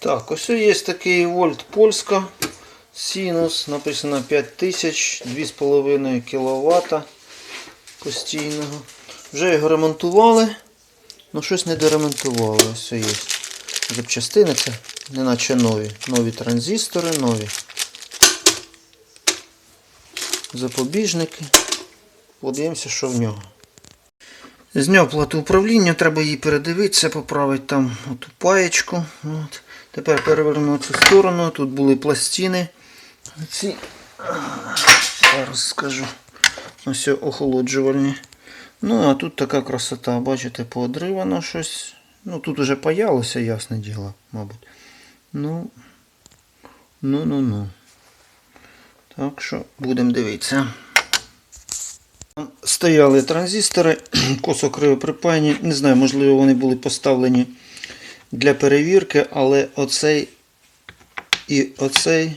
Так, ось є такий вольт Польська. Синус, написано 5000, 2,5 кВт постійного. Вже його ремонтували, але щось не доремонтували. Ось є. Запчастини це неначе нові. Нові транзистори, нові запобіжники. Подивимося, що в нього. Зняв плату управління, треба її передивитися, поправити там оту паєчку. От. Тепер перевернемо цю сторону. Тут були пластини. Ці, зараз скажу. Ось охолоджувальні. Ну, а тут така красота, бачите, поодривано щось. Ну, тут уже паялося, ясне діло, мабуть. Ну, ну, ну, ну. Так що будемо дивитися. Стояли транзистори, косо кривоприпаяні. Не знаю, можливо, вони були поставлені для перевірки, але оцей і оцей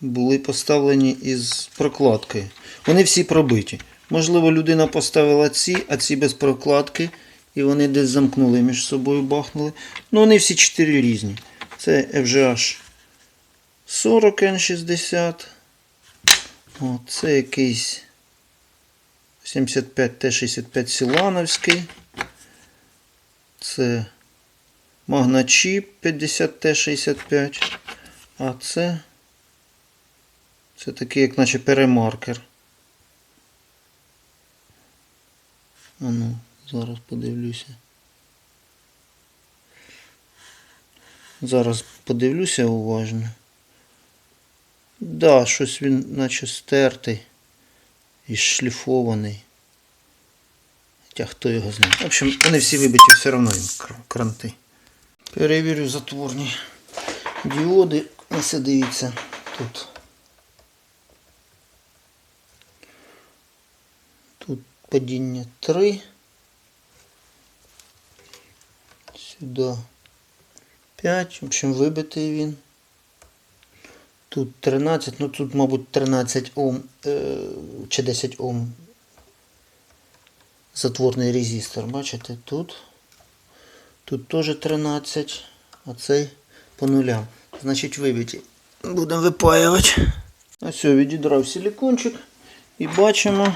були поставлені із прокладкою. Вони всі пробиті. Можливо, людина поставила ці, а ці без прокладки. І вони десь замкнули між собою, бахнули. Ну, вони всі чотири різні. Це FGH 40 N60. О, це якийсь 75Т65 Сілановський. Це Магначіп 50Т65. А це. Це такий, як наче перемаркер. А ну, зараз подивлюся. Зараз подивлюся уважно. Да, щось він наче стертий і шліфований. Хоча хто його знає. В общем, вони всі вибиті все одно їм кранти. Перевірю затворні діоди. Ось дивіться тут. Тут падіння 3. Сюди 5. В общем, вибитий він. Тут 13, ну тут, мабуть, 13 Ом е, чи 10 Ом. Затворний резистор, бачите, тут. Тут теж 13, а цей по нулям. Значить вибиті. Будемо випаювати. Ось відідрав силикончик. І бачимо.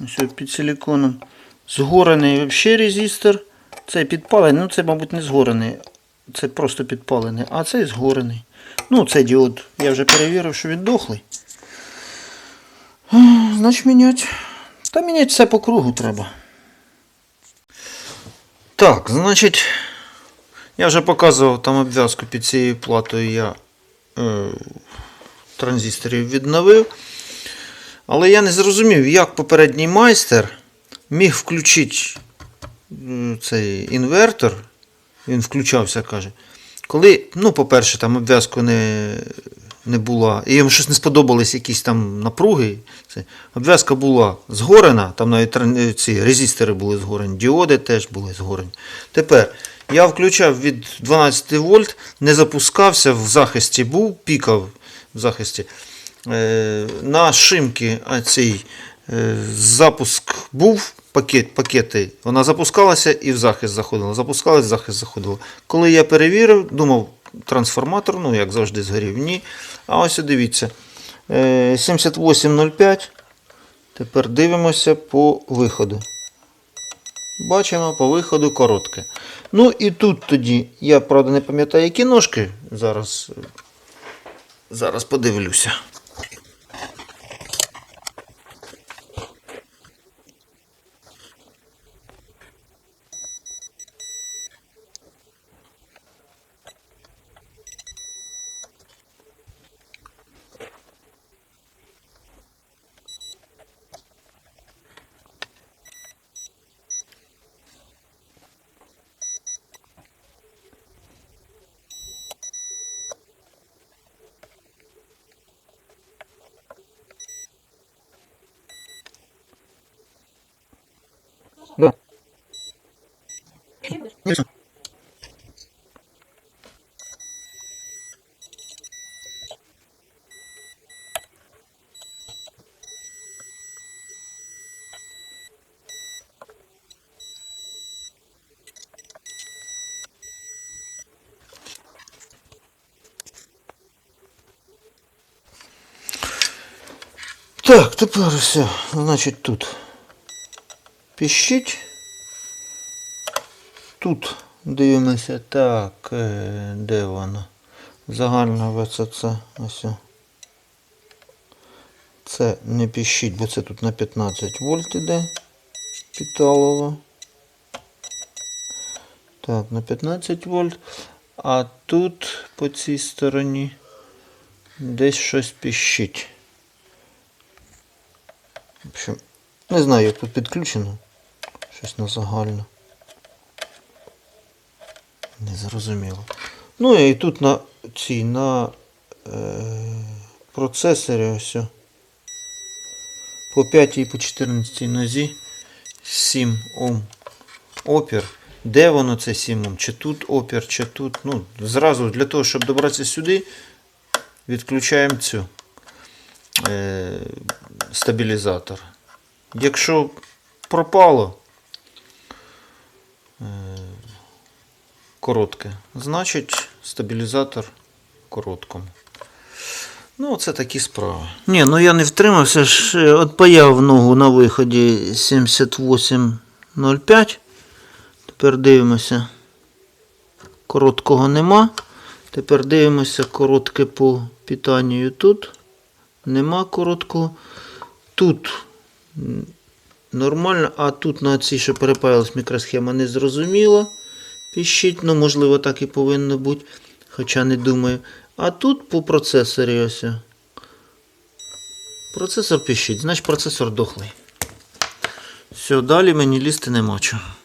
Ось під силиконом. Згорений взагалі резистор. Цей підпалений, ну це, мабуть, не згорений. Це просто підпалений, а цей згорений. Ну, цей діод я вже перевірив, що він дохлий. Значить міняти. Та міняти все по кругу треба. Так, значить, я вже показував там обв'язку під цією платою я е, транзисторів відновив. Але я не зрозумів, як попередній майстер міг включити е, цей інвертор. Він включався, каже. Коли, ну, по-перше, там обв'язку не, не була, і йому щось не сподобались якісь там напруги. Обв'язка була згорена, там навіть ці резистори були згорені, діоди теж були згорені. Тепер я включав від 12 вольт, не запускався, в захисті був, пікав в захисті. Е, на шимки а цей е, запуск був, пакет, пакети, вона запускалася і в захист заходила. Запускалась, в захист заходила. Коли я перевірив, думав, трансформатор, ну як завжди згорів, ні. А ось дивіться. е, 7805. Тепер дивимося по виходу. Бачимо по виходу коротке. Ну і тут тоді, я правда не пам'ятаю, які ножки. Зараз, зараз подивлюся. Да. Конечно. Так, тепер все, значит тут. Піщить. Тут дивимося. Так, е, де воно? Загальна ВЦЦ. Ось. Це не піщить, бо це тут на 15 вольт іде. Питалово. Так, на 15 вольт. А тут по цій стороні десь щось піщить. В общем, не знаю, як тут підключено. Щось на загально. Не зрозуміло. Ну і тут на цій на е, процесорі ось. По 5 і по 14 нозі 7 Ом опір. Де воно це 7 Ом? Чи тут опір, чи тут. Ну, зразу для того, щоб добратися сюди, відключаємо цю е, стабілізатор. Якщо пропало коротке, значить стабілізатор короткому. Ну, це такі справи. Ні, ну я не втримався ж. е, От паяв ногу на виході 78.05. Тепер дивимося. Короткого нема. Тепер дивимося коротке по питанню тут. Нема короткого. Тут нормально, а тут на цій, що перепаялась мікросхема, не зрозуміла. Піщить, ну можливо так і повинно бути, хоча не думаю. А тут по процесорі ось. Процесор піщить, значить процесор дохлий. Все, далі мені лізти нема чого.